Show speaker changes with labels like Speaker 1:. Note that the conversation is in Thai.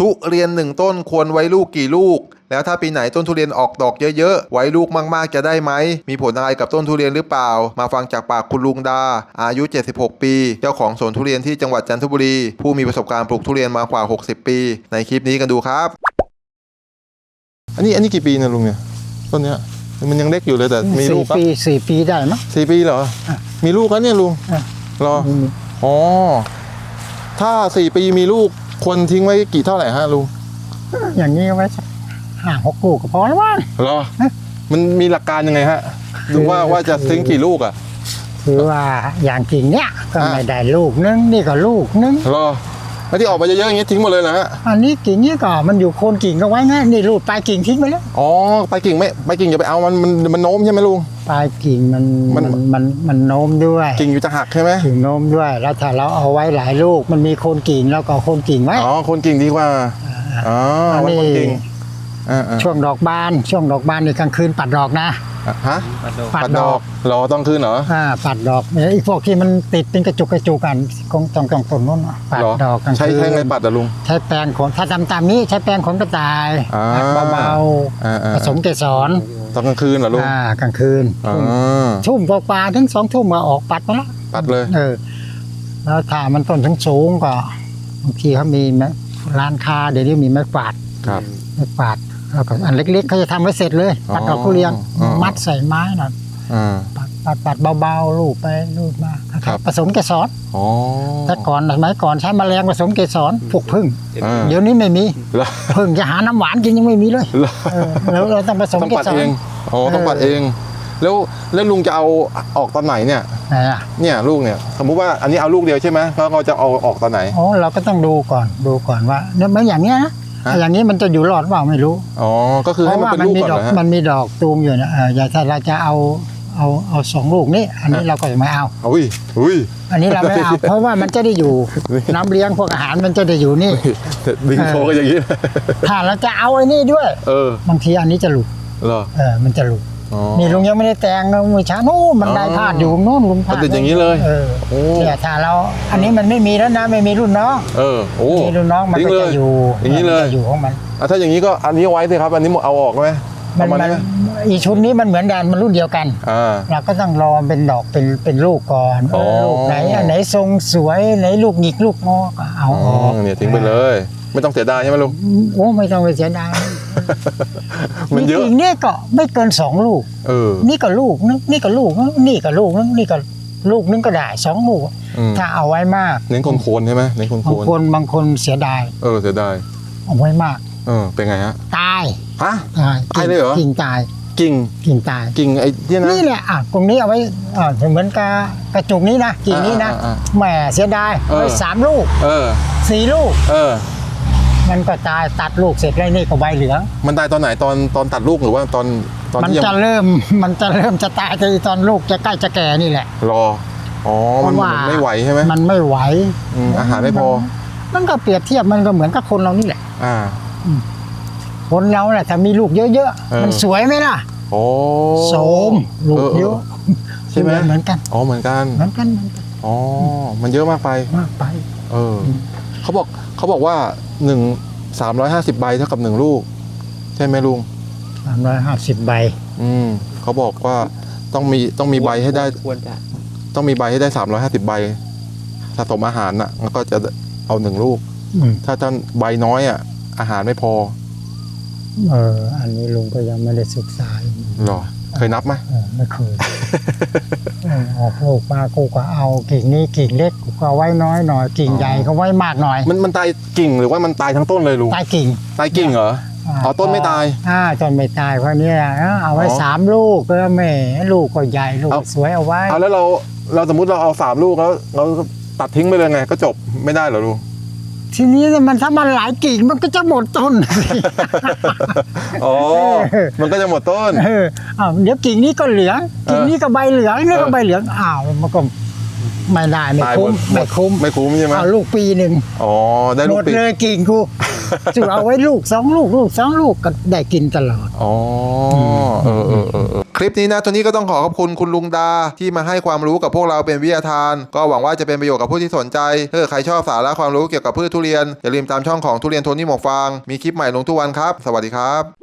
Speaker 1: ทุเรียนหนึ่งต้นควรไว้ลูกกี่ลูก แล้วถ้าปีไหนต้นทุเรียนออกดอกเยอะๆ ไว้ลูกมากๆจะได้ไหม มีผลอะไรกับต้นทุเรียนหรือเปล่า มาฟังจากปากคุณลุงดา อายุ 76 ปี เจ้าของสวนทุเรียนที่จังหวัดจันทบุรี ผู้มีประสบการณ์ปลูกทุเรียนมากว่า 60 ปี ในคลิปนี้กันดูครับ
Speaker 2: อันนี้อันนี้กี่ปีนะลุงเนี่ยต้นเนี้ยมันยังเล็กอยู่เลยแต่มีลู
Speaker 3: สี่
Speaker 2: กปะ
Speaker 3: ปีสี่ปีได้มั้ง
Speaker 2: สี่ปีเหรอ
Speaker 3: อะ
Speaker 2: มีลูกแล้วเนี่ยลุง
Speaker 3: อะ
Speaker 2: รอ
Speaker 3: มี
Speaker 2: อ๋อ ถ้าสี่ปีมีลูก ควรทิ้งไว้กี่เท่าไหร่ฮะลุง
Speaker 3: อย่างนี้เอาไว้สักห้าหกลูกก็พอแล้วมั้ง
Speaker 2: รอ มันมีหลักการยังไงฮะดูว่า
Speaker 3: คือ
Speaker 2: ว่าจะทิ้งกี่ลูกอะ
Speaker 3: คือว่าอย่างกิ่งเนี้ยก็
Speaker 2: อะ
Speaker 3: ไม่ได้ลูกนึงนี่ก็ลูกนึง
Speaker 2: รอแล้วที่ออกมาเยอะๆอย่างงี้ทิ้งหมดเลยนะฮะ
Speaker 3: อันนี้กิ่งนี้ก็มันอยู่โคนกิ่งก็ไว้นะนี่รูดปลายกิ่งทิ้งไปแล้ว
Speaker 2: อ๋อไปกิ่งไม่ไปกิ่งอย่าไปเอามันมันมันโน้มใช่ไหมลุง
Speaker 3: ปลายกิ่งมัน
Speaker 2: มั
Speaker 3: มันนมันมันโน้มด้วย
Speaker 2: กิ่งอยู่จะหักใช่ไหม
Speaker 3: กิ่งโน้มด้วยแล้วถ้าเราเอาไว้หลายลูก มันมีโคนกิ่งแล้วก็โคนกิ่งไว้
Speaker 2: อ๋อคนกิ่งดีกว่าอ๋อ
Speaker 3: อัน
Speaker 2: ไว้
Speaker 3: นี้
Speaker 2: คนกิ่งอ่าอ่า
Speaker 3: ช่วงดอกบาน ช่วงดอกบานในกลางคืนปัดดอกนะ
Speaker 2: อะฮะ
Speaker 3: ปัด
Speaker 2: ปัด
Speaker 3: ด
Speaker 2: ด
Speaker 3: อ
Speaker 2: อกกรอต้องขึ้นเหรอ
Speaker 3: อ่าปัดดอกเนี่ยไอ้พวกที่มันติดเป็นกระจุกกระจุกกันคงต้องต้องต้นนู้นน่ะปัด
Speaker 2: เหรอ
Speaker 3: ดอกกลาง
Speaker 2: ใช้
Speaker 3: คืน
Speaker 2: ใช้ไงปัดอะลุง
Speaker 3: ใช้แปรงขนถ้าทำตามนี้ใช้แปรงขนกระต่าย
Speaker 2: อ่า
Speaker 3: ปัดเบา
Speaker 2: อ่าอ่า
Speaker 3: ๆผสมเกสร
Speaker 2: ตอนกลางคืนเหรอลุง
Speaker 3: อ่ากลางคืน
Speaker 2: อ๋อ
Speaker 3: ทุ่มกว่าๆถึงสองทุ่มมาออกปัดมาแล้ว
Speaker 2: ปัดเลย
Speaker 3: เออแล้วถ้ามันต้นสูงๆก็บางทีเขามีไม้ร้านค้าเดี๋ยวนี้มีไม้กวาด
Speaker 2: ครับ
Speaker 3: ไม้กวาด แล้วก็อันเล็กๆเขาจะทำไว้เสร็จเลยปัดดอกทุเรียน
Speaker 2: อ๋อ
Speaker 3: มัดใส่ไม้หน่อย
Speaker 2: อ่า
Speaker 3: ปัดปัดปัดเบาๆลูบไปลูบมา
Speaker 2: ครับ
Speaker 3: ผสมเกสร
Speaker 2: อ๋อ
Speaker 3: แต่ก่อนสมัยก่อนใช้แมลงผสมเกสรพวกพึ่ง
Speaker 2: อ่า
Speaker 3: เดี๋ยวนี้ไม่มี
Speaker 2: แล้ว
Speaker 3: พึ่งจะหาน้ำหวานกินยังไม่มีเลย
Speaker 2: แล้ว
Speaker 3: เออแล้วเราต้องผสม
Speaker 2: ต้อง
Speaker 3: เก
Speaker 2: ปัด
Speaker 3: สร
Speaker 2: เองอ๋อต้องปัดเอง แล้วแล้วลุงจะเอาออกตอนไหนเนี่ย
Speaker 3: ไหนอะ
Speaker 2: เนี่ยลูกเนี่ยสมมุติว่าอันนี้เอาลูกเดียวใช่ไหมแล้วเราจะเอาออกตอนไหน
Speaker 3: อ๋อเราก็ต้องดูก่อนดูก่อนว่าเนี่ยเหมือนอย่างเนี้ยนะ
Speaker 2: ฮะ
Speaker 3: อย่างนี้มันจะอยู่รอดเปล่าไม่รู้
Speaker 2: อ๋อก็คือ
Speaker 3: เพ
Speaker 2: ให้
Speaker 3: ราะ
Speaker 2: มัน
Speaker 3: ว่า
Speaker 2: เป็น
Speaker 3: มัน
Speaker 2: ลูก
Speaker 3: มี
Speaker 2: ก่อน
Speaker 3: ดอก
Speaker 2: เหรอฮะ
Speaker 3: มันมีดอกตูมอยู่นะเอออย่าถ้าเราจะเอาเอาเอาสองลูกนี้อันนี้เราก็จะไม่เอา
Speaker 2: อุ้ยอุ้ย
Speaker 3: อันนี้เราไม่เอา เพราะว่ามันจะได้อยู่น้ำเลี้ยงพวกอาหารมันจะได้อยู่นี่
Speaker 2: ดิงโชว์ก็อย่างนี้
Speaker 3: ถ้าเราจะเอาไอ้นี่ด้วย
Speaker 2: เออบา
Speaker 3: งทีอันนี้จะหลุด
Speaker 2: เหรอ
Speaker 3: เออมันจะหลุด
Speaker 2: อ๋อ
Speaker 3: นี่ลุงยังไม่ได้แต่งนะมือช้านู่นมันได้
Speaker 2: อ๋อ
Speaker 3: พาดอยู่นู่นลุงพาด
Speaker 2: มันติดอย่างนี้เลย
Speaker 3: เออ
Speaker 2: โอ้
Speaker 3: เนี่ยถ้าเรา อันนี้มันไม่มีแล้วนะไม่มีรุ่นน้อง
Speaker 2: เออโอ้
Speaker 3: มีรุ่นน้องมัน
Speaker 2: ทิ้ง
Speaker 3: ก็
Speaker 2: เล
Speaker 3: จะอยู่
Speaker 2: อย่างนี้เลย
Speaker 3: มัจะอยู่ของมัน
Speaker 2: อะถ้าอย่างนี้ก็อันนี้เอาไว้สิครับ อันนี้เอาออกไหม
Speaker 3: มั
Speaker 2: เอา
Speaker 3: น
Speaker 2: มา
Speaker 3: มัน
Speaker 2: ได้ไหม
Speaker 3: อีชุดนี้มันเหมือนกันมันรุ่นเดียวกัน
Speaker 2: อ่า
Speaker 3: เราก็ต้องรอเป็นดอกเป็นเป็นลูกก่อน
Speaker 2: อ๋อ
Speaker 3: เออลูกไหนอันไหนทรงสวยไหนลูกหงิกลูกงอก็เอา
Speaker 2: อ๋
Speaker 3: อ
Speaker 2: อ
Speaker 3: อก
Speaker 2: เนี่ยทิ้งไปเลย ไม่ต้องเสียดายใช่ไหมลุง
Speaker 3: โอ้ไม่ต้องไปเสียดาย
Speaker 2: มันเยอะ
Speaker 3: จริงๆเนี่ยก็ไม่เกินสองลูก
Speaker 2: เออ
Speaker 3: นี่ก็ลูกนึงนี่ก็ลูกนึงนี่ก็ลูกนึงนี่ก็ลูกนึงก็ได้สองลูก
Speaker 2: อืม
Speaker 3: ถ้าเอาไว้มาก
Speaker 2: เน้นโคนๆใช่ไหมเน้นโคน
Speaker 3: บางคนบางคนเสียดาย
Speaker 2: ๆเออเสียดาย
Speaker 3: เอาไว้มาก
Speaker 2: เออเป็นไงฮะ
Speaker 3: ตาย
Speaker 2: ฮะ
Speaker 3: ตาย
Speaker 2: ตายเลยเหรอ
Speaker 3: กิ่งตาย
Speaker 2: กิ่ง
Speaker 3: กิ่งตาย
Speaker 2: กิ่งไอ้เนี่ยนะ
Speaker 3: นี่แหละอะตรงนี้เอาไว้อ่าเหมือนกระกระจุกนี้นะกิ่งนี้นะ
Speaker 2: อ่าอ่า
Speaker 3: แหมเสียดาย
Speaker 2: เออ
Speaker 3: ไว้สามลูก
Speaker 2: เออ
Speaker 3: สี่ลูก
Speaker 2: เออ
Speaker 3: มันก็ตายตัดลูกเสร็จแล้วนี่ก็ใบเหลือง
Speaker 2: มันตายตอนไหนตอนตอนตัดลูกหรือว่าตอนตอน
Speaker 3: มัน
Speaker 2: ที่ยัง
Speaker 3: จะเริ่มมันจะเริ่มจะตายตอนลูกจะใกล้จะแก่นี่แหละ
Speaker 2: รออ๋อมัน
Speaker 3: เพราะว่า
Speaker 2: มั นไม่ไหวใช่ไหม
Speaker 3: มันไม่ไหว
Speaker 2: อืมอาหารไม่พอ
Speaker 3: มันก็เปรียบเทียบมันก็เหมือนกับคนเรานี่แหละ
Speaker 2: อ่า
Speaker 3: คนเราแหละถ้ามีลูกเยอะ
Speaker 2: เออ
Speaker 3: ๆ มันสวยไหมล่ะ
Speaker 2: โอ้
Speaker 3: โสมลูกเยอะ
Speaker 2: ใช่ไหม
Speaker 3: เหมือนกัน
Speaker 2: อ๋อเหมือนกัน
Speaker 3: เหมือนกันเหมือนกัน
Speaker 2: อ๋อมันเยอะมากไป
Speaker 3: มากไป
Speaker 2: เออเขาบอกเขาบอกว่า หนึ่งสามร้อยห้าสิบใบเท่ากับหนึ่งลูก ใช่ไหมลุง
Speaker 3: สามร้อยห้าสิบใบ
Speaker 2: อืมเขาบอกว่าต้องมีต้องมีใบให้ได้
Speaker 4: ควรจะ
Speaker 2: ต้องมีใบให้ได้สามร้อยห้าสิบใบสะสมอาหารน่ะ แล้วก็จะเอาหนึ่งลูก
Speaker 3: อืม
Speaker 2: ถ้าท่านใบน้อยอะ อาหารไม่พอ
Speaker 3: เออ อันนี้ลุงก็ยังไม่ได้ศึกษาอยู่
Speaker 2: หรอ เคยนับไหม
Speaker 3: เออไม่เคยเออออกลูกมากูก็เอากิ่งนี้กิ่งเล็กกู ก็เอาไว้น้อยหน่อยกิ่งใหญ่ก็ไว้มากหน่อย
Speaker 2: มันมันตายกิ่งหรือว่ามันตายทั้งต้นเลยลุง
Speaker 3: ตายกิ่ง
Speaker 2: ตายกิ่งเหรออ๋อต้นไม่ตาย
Speaker 3: อ่าต้นไม่ตายเพราะเนี้ยเอาไว้
Speaker 2: อ๋อ
Speaker 3: สามลูกก็แหม่ลูกก็ใหญ่ลูก
Speaker 2: เอา
Speaker 3: สวยเอาไว้
Speaker 2: เอาแล้วเราเราสมมติเราเอาสามลูกแล้วเราตัดทิ้งไปเลยไง ก็จบไม่ได้เหรอลุง
Speaker 3: ทีนี้มันถ้ามันหลายกิ่งมันก็จะหมดต้น
Speaker 2: อ๋อ มันก็จะหมดต้น
Speaker 3: เอออ้าวเดี๋ยวกิ่งนี้ก็เหลือง กิ่งนี้ก็ใบเหลืองนี่
Speaker 2: เอ
Speaker 3: ก็
Speaker 2: อ
Speaker 3: ใบเหลือง อ้าว มันก็ ไม่ได้ไม่
Speaker 2: ตาย
Speaker 3: คุ้ม
Speaker 2: หด
Speaker 3: ไม่คุ้ม
Speaker 2: ไม่คุ้มใช่ไหม
Speaker 3: เอาลูกปีหนึ่ง
Speaker 2: อ๋อได้
Speaker 3: ห
Speaker 2: ลู
Speaker 3: ม
Speaker 2: ก
Speaker 3: ด
Speaker 2: ปีก
Speaker 3: เลยกิ่งกูจะเอาไว้ลูกสองลูกลูกสองลูกก็ได้กินตลอด
Speaker 2: อ๋อเออเออเออเออ
Speaker 1: คลิปนี้นะตัวนี้ก็ต้องขอขอบคุณคุณลุงดาที่มาให้ความรู้กับพวกเราเป็นวิทยาทาน ก็หวังว่าจะเป็นประโยชน์กับผู้ที่สนใจถ้าเกิดใครชอบสาระความรู้เกี่ยวกับพืชทุเรียนอย่าลืมตามช่องของทุเรียนโทนี่หมวกฟางมีคลิปใหม่ลงทุกวันครับ สวัสดีครับ